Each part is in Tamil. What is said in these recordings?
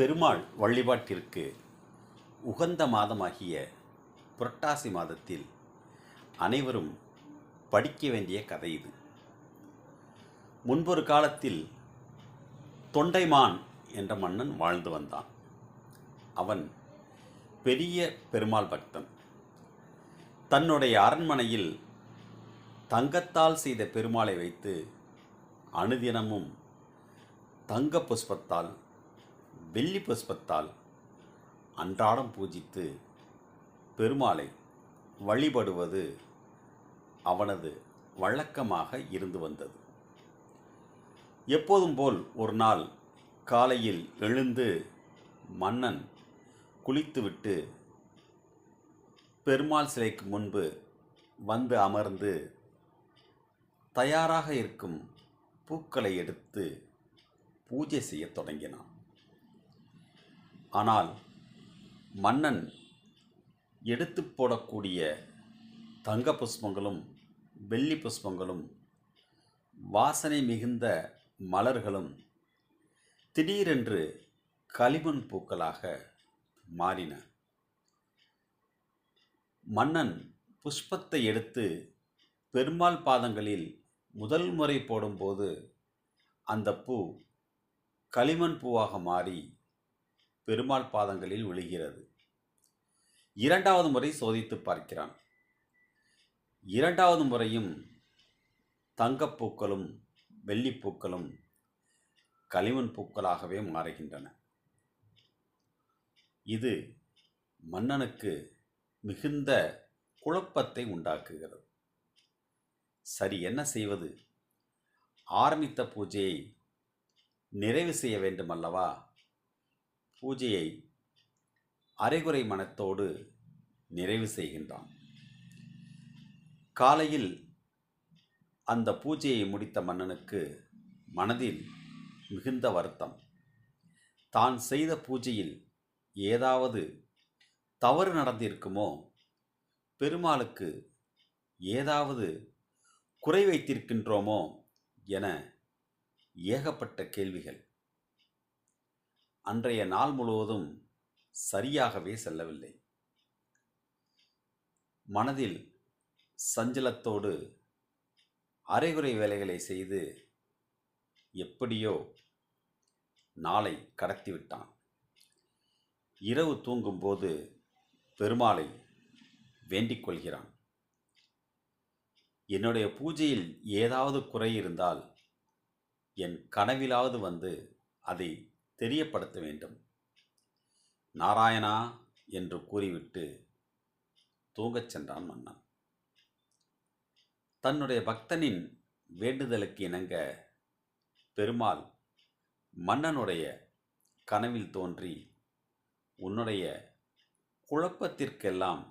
பெருமாள் வழிபாட்டிற்கு உகந்த மாதமாகிய புரட்டாசி மாதத்தில் அனைவரும் படிக்க வேண்டிய கதை இது. முன்பொரு காலத்தில் தொண்டைமான் என்ற மன்னன் வாழ்ந்து வந்தான். அவன் பெரிய பெருமாள் பக்தன். தன்னுடைய அரண்மனையில் தங்கத்தால் செய்த பெருமாளை வைத்து அனுதினமும் தங்க புஷ்பத்தால் வெள்ளி புஷ்பத்தால் அன்றாடம் பூஜித்து பெருமாளை வழிபடுவது அவனது வழக்கமாக இருந்து வந்தது. எப்போதும் போல் ஒரு நாள் காலையில் எழுந்து மன்னன் குளித்துவிட்டு பெருமாள் சிலைக்கு முன்பு வந்து அமர்ந்து தயாராக இருக்கும் பூக்களை எடுத்து பூஜை செய்யத் தொடங்கினான். ஆனால் மன்னன் எடுத்து போடக்கூடிய தங்க புஷ்பங்களும் வெள்ளி புஷ்பங்களும் வாசனை மிகுந்த மலர்களும் திடீரென்று களிமண் பூக்களாக மாறின. மன்னன் புஷ்பத்தை எடுத்து பெருமாள் பாதங்களில் முதல் முறை போடும்போது அந்த பூ களிமண் பூவாக மாறி பெருமாள் பாதங்களில் விழுகிறது. இரண்டாவது முறை சோதித்து பார்க்கிறான். இரண்டாவது முறையும் தங்கப்பூக்களும் வெள்ளிப்பூக்களும் களிமண் பூக்களாகவே மாறுகின்றன. இது மன்னனுக்கு மிகுந்த குழப்பத்தை உண்டாக்குகிறது. சரி என்ன செய்வது? ஆரம்பித்த பூஜையை நிறைவு செய்ய வேண்டுமல்லவா? பூஜையை அரைகுறை மனத்தோடு நிறைவு செய்கின்றான். காலையில் அந்த பூஜையை முடித்த மன்னனுக்கு மனதில் மிகுந்த வருத்தம். தான் செய்த பூஜையில் ஏதாவது தவறு நடந்திருக்குமோ? பெருமாளுக்கு ஏதாவது குறை வைத்திருக்கின்றோமோ? என ஏகப்பட்ட கேள்விகள். அன்றைய நாள் முழுவதும் சரியாகவே செல்லவில்லை. மனதில் சஞ்சலத்தோடு அரைகுறை வேலைகளை செய்து எப்படியோ நாளை கடத்திவிட்டான். இரவு தூங்கும்போது பெருமாளை வேண்டிக் கொள்கிறான். என்னுடைய பூஜையில் ஏதாவது குறை இருந்தால் என் கனவிலாவது வந்து அதை தெரியப்படுத்த வேண்டும். நாராயணா என்று கூறிவிட்டு தூங்கச் சென்றான் மன்னன். தன்னுடைய பக்தனின் வேண்டுதலுக்கு இணங்க பெருமாள் மன்னனுடைய கனவில் தோன்றி உன்னுடைய குழப்பத்திற்கெல்லாம்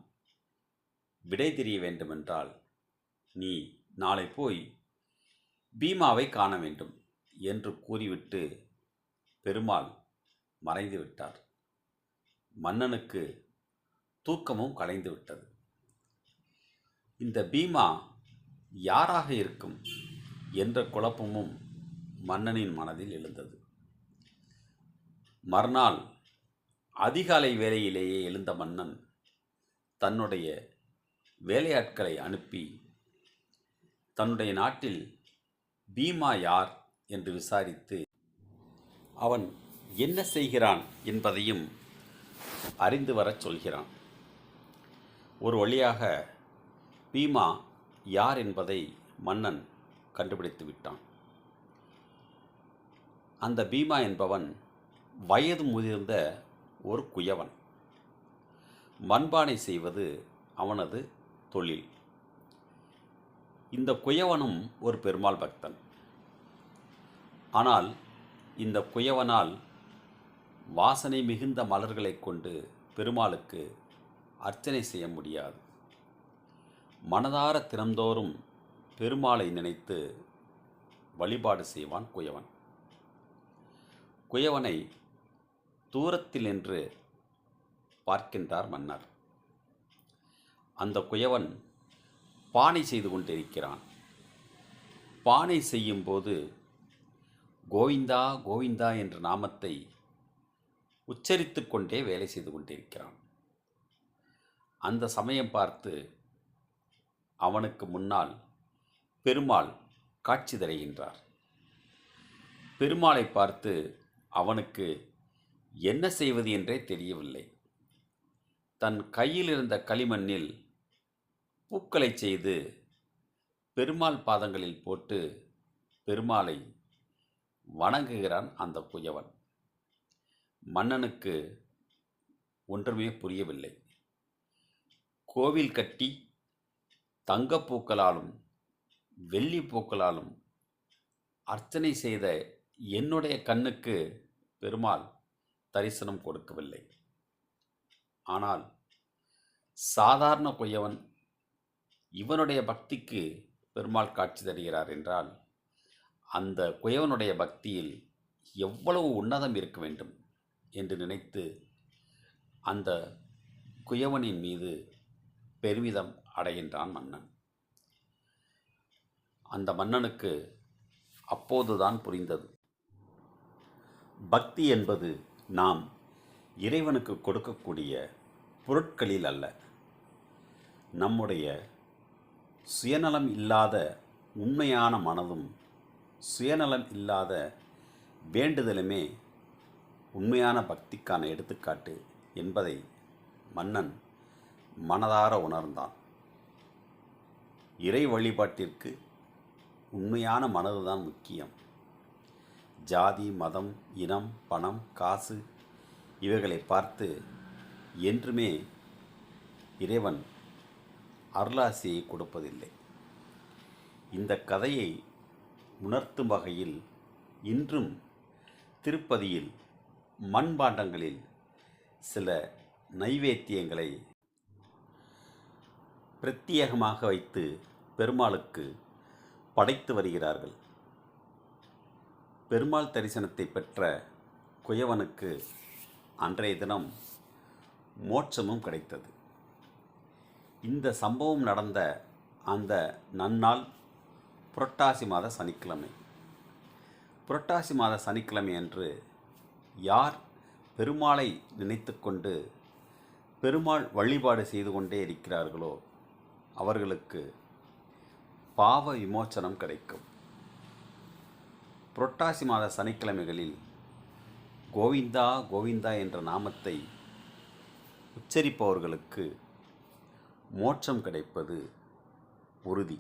விடை தெரிய வேண்டுமென்றால் நீ நாளை போய் பீமாவை காண வேண்டும் என்று கூறிவிட்டு பெருமாள் மறைந்து விட்டார். மன்னனுக்கு தூக்கமும் கலைந்து விட்டது. இந்த பீமா யாராக இருக்கும் என்ற குழப்பமும் மன்னனின் மனதில் எழுந்தது. மறுநாள் அதிகாலை வேலையிலேயே எழுந்த மன்னன் தன்னுடைய வேலையாட்களை அனுப்பி தன்னுடைய நாட்டில் பீமா யார்? என்று விசாரித்து அவன் என்ன செய்கிறான் என்பதையும் அறிந்து வரச் சொல்கிறான். ஒரு வழியாக பீமா யார் என்பதை மன்னன் கண்டுபிடித்து விட்டான். அந்த பீமா என்பவன் வயது முதிர்ந்த ஒரு குயவன். மண்பானை செய்வது அவனது தொழில். இந்த குயவனும் ஒரு பெருமாள் பக்தன். ஆனால் இந்த குயவனால் வாசனை மிகுந்த மலர்களை கொண்டு பெருமாளுக்கு அர்ச்சனை செய்ய முடியாது. மனதார தினந்தோறும் பெருமாளை நினைத்து வழிபாடு செய்வான் குயவன். குயவனை தூரத்தில் நின்று பார்க்கின்றார் மன்னர். அந்த குயவன் பானை செய்து கொண்டிருக்கிறான். பானை செய்யும்போது கோவிந்தா கோவிந்தா என்ற நாமத்தை உச்சரித்து கொண்டே வேலை செய்து கொண்டிருக்கிறான். அந்த சமயம் பார்த்து அவனுக்கு முன்னால் பெருமாள் காட்சி தருகின்றார். பெருமாளை பார்த்து அவனுக்கு என்ன செய்வது என்றே தெரியவில்லை. தன் கையில் இருந்த களிமண்ணில் பூக்களை செய்து பெருமாள் பாதங்களில் போட்டு பெருமாளை வணங்குகிறான் அந்த குயவன் மன்னனுக்கு ஒன்றுமே புரியவில்லை. கோவில் கட்டி தங்கப்பூக்களாலும் வெள்ளி பூக்களாலும் அர்ச்சனை செய்த என்னுடைய கண்ணுக்கு பெருமாள் தரிசனம் கொடுக்கவில்லை. ஆனால் சாதாரண குயவன் இவனுடைய பக்திக்கு பெருமாள் காட்சி தருகிறார் என்றால் அந்த குயவனுடைய பக்தியில் எவ்வளவு உன்னதம் இருக்க வேண்டும் என்று நினைத்து அந்த குயவனின் மீது பெருமிதம் அடைகின்றான் மன்னன். அந்த மன்னனுக்கு அப்போதுதான் புரிந்தது. பக்தி என்பது நாம் இறைவனுக்கு கொடுக்கக்கூடிய பொருட்களில் அல்ல. நம்முடைய சுயநலம் இல்லாத உண்மையான மனதும் சுயநலம் இல்லாத வேண்டுதலுமே உண்மையான பக்திக்கான எடுத்துக்காட்டு என்பதை மன்னன் மனதார உணர்ந்தான். இறை வழிபாட்டிற்கு உண்மையான மனதுதான் முக்கியம். ஜாதி மதம் இனம் பணம் காசு இவைகளை பார்த்து என்றுமே இறைவன் அருளாசியை கொடுப்பதில்லை. இந்த கதையை உணர்த்தும் வகையில் இன்றும் திருப்பதியில் மண்பாண்டங்களில் சில நைவேத்தியங்களை பிரத்யேகமாக வைத்து பெருமாளுக்கு படைத்து வருகிறார்கள். பெருமாள் தரிசனத்தை பெற்ற குயவனுக்கு அன்றைய தினம் மோட்சமும் கிடைத்தது. இந்த சம்பவம் நடந்த அந்த நன்னாள் புரட்டாசி மாத சனிக்கிழமை. புரட்டாசி மாத சனிக்கிழமை அன்று யார் பெருமாளை நினைத்துக்கொண்டு பெருமாள் வழிபாடு செய்து கொண்டே இருக்கிறார்களோ அவர்களுக்கு பாவ விமோச்சனம் கிடைக்கும். புரட்டாசி மாத சனிக்கிழமைகளில் கோவிந்தா கோவிந்தா என்ற நாமத்தை உச்சரிப்பவர்களுக்கு மோட்சம் கிடைப்பது உறுதி.